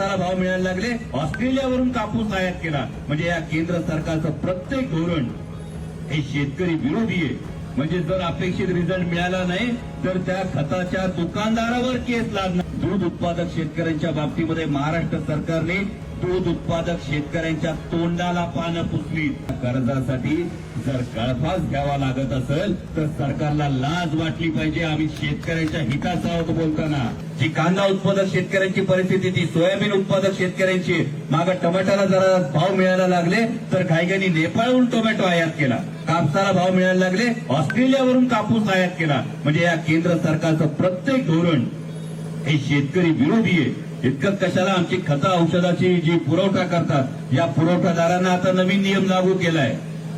कापसाला भाव मिळायला लागले ऑस्ट्रेलियावरून कापूस आयात केला. म्हणजे या केंद्र सरकारचं प्रत्येक धोरण हे शेतकरी विरोधी आहे. म्हणजे जर अपेक्षित रिझल्ट मिळाला नाही तर त्या खताच्या दुकानदारावर केस लागणार. दूध उत्पादक शेतकऱ्यांच्या बाबतीमध्ये महाराष्ट्र सरकारने दूध उत्पादक शेतकऱ्यांच्या तोंडाला पानं पुसली. कर्जासाठी जर गळफास घ्यावा लागत असेल तर सरकारला लाज वाटली पाहिजे. आम्ही शेतकऱ्यांच्या हिताचा आहोत बोलताना. जी कांदा उत्पादक शेतकऱ्यांची परिस्थिती ती सोयाबीन उत्पादक शेतकऱ्यांची. माग टमाट्याला जरा भाव मिळायला लागले तर घाईघाईने नेपाळहून टोमॅटो आयात केला. कापसाला भाव मिळायला लागले ऑस्ट्रेलियावरून कापूस आयात केला. म्हणजे या केंद्र सरकारचं प्रत्येक धोरण हे शेतकरी विरोधी आहे इतकं कशाला आमची खतं औषधाची जी पुरवठा करतात या पुरवठादारांना आता नवीन नियम लागू केलाय.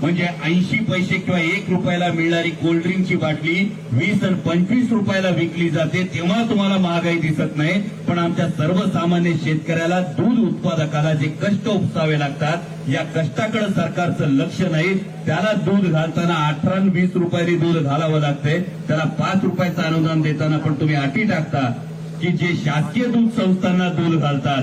म्हणजे ऐंशी पैसे किंवा एक रुपयाला मिळणारी कोल्ड्रिंकची बाटली वीस आणि पंचवीस रुपयाला विकली जाते तेव्हा तुम्हाला महागाई दिसत नाही. पण आमच्या सर्वसामान्य शेतकऱ्याला दूध उत्पादकाला जे कष्ट उपसावे लागतात या कष्टाकडे सरकारचं लक्ष नाही. त्याला दूध घालताना अठरा वीस रुपयाने दूध घालावं लागतंय. त्याला पाच रुपयाचं अनुदान देताना पण तुम्ही अटी टाकता की जे शासकीय दूध संस्थांना दूध घालतात.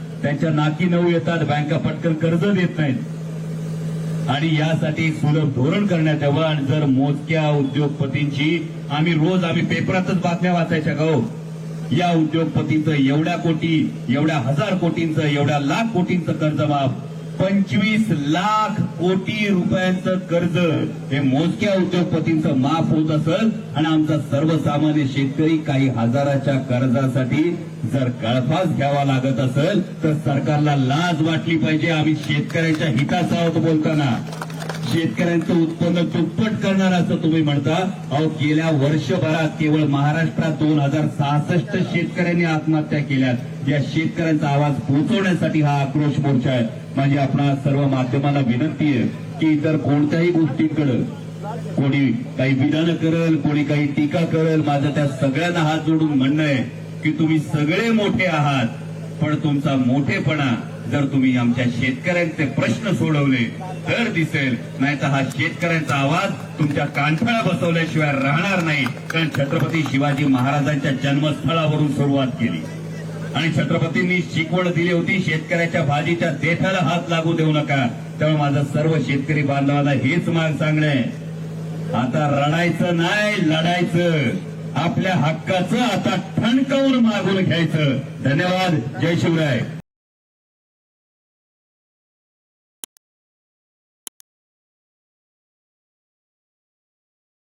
त्यांच्या नाकी नऊ येतात बँका पटकन कर्ज देत नाहीत. आणि यासाठी सुलभ धोरण करण्यात यावं. आणि जर मोजक्या उद्योगपतींची आम्ही रोज आम्ही पेपरातच बातम्या वाचायच्या गाव हो? या उद्योगपतीचं एवढ्या कोटी एवढ्या हजार कोटींचं एवढ्या लाख कोटींचं कर्ज माफ पंचवीस लाख कोटी रुपयांचं कर्ज हे मोजक्या उद्योगपतींचं माफ होत असेल आणि आमचा सर्वसामान्य शेतकरी काही हजाराच्या कर्जासाठी जर गळफास घ्यावा लागत असेल तर सरकारला लाज वाटली पाहिजे. आम्ही शेतकऱ्यांच्या हिताचा आहोत बोलताना. शेतकऱ्यांचं उत्पन्न दुप्पट करणार असं तुम्ही म्हणता. अहो गेल्या वर्षभरात केवळ महाराष्ट्रात दोन हजार सहासष्ट शेतकऱ्यांनी आत्महत्या केल्यात. या शेतकऱ्यांचा आवाज पोहोचवण्यासाठी हा आक्रोश मोर्चा आहे. म्हणजे आपणा सर्व माध्यमांना विनंती आहे की इतर कोणत्याही गोष्टींकडे कोणी काही विधानं करल कोणी काही टीका करल माझं त्या सगळ्यांना हात जोडून म्हणणं आहे की तुम्ही सगळे मोठे आहात पण तुमचा मोठेपणा जर तुम्ही आमच्या शेतकऱ्यांचे प्रश्न सोडवले तर दिसेल. नाहीतर हा शेतकऱ्यांचा आवाज तुमच्या कांठळा बसवल्याशिवाय राहणार नाही. कारण छत्रपती शिवाजी महाराजांच्या जन्मस्थळावरून सुरुवात केली. आणि छत्रपतींनी शिकवण दिली होती शेतकऱ्याच्या भाजीच्या देठाला हात लागू देऊ नका. त्यामुळे माझं सर्व शेतकरी बांधवांना हेच माग सांगणे. आता रडायचं नाही लढायचं. आपल्या हक्काचं आता ठणकावून मागून घ्यायचं. धन्यवाद. जय शिवराय.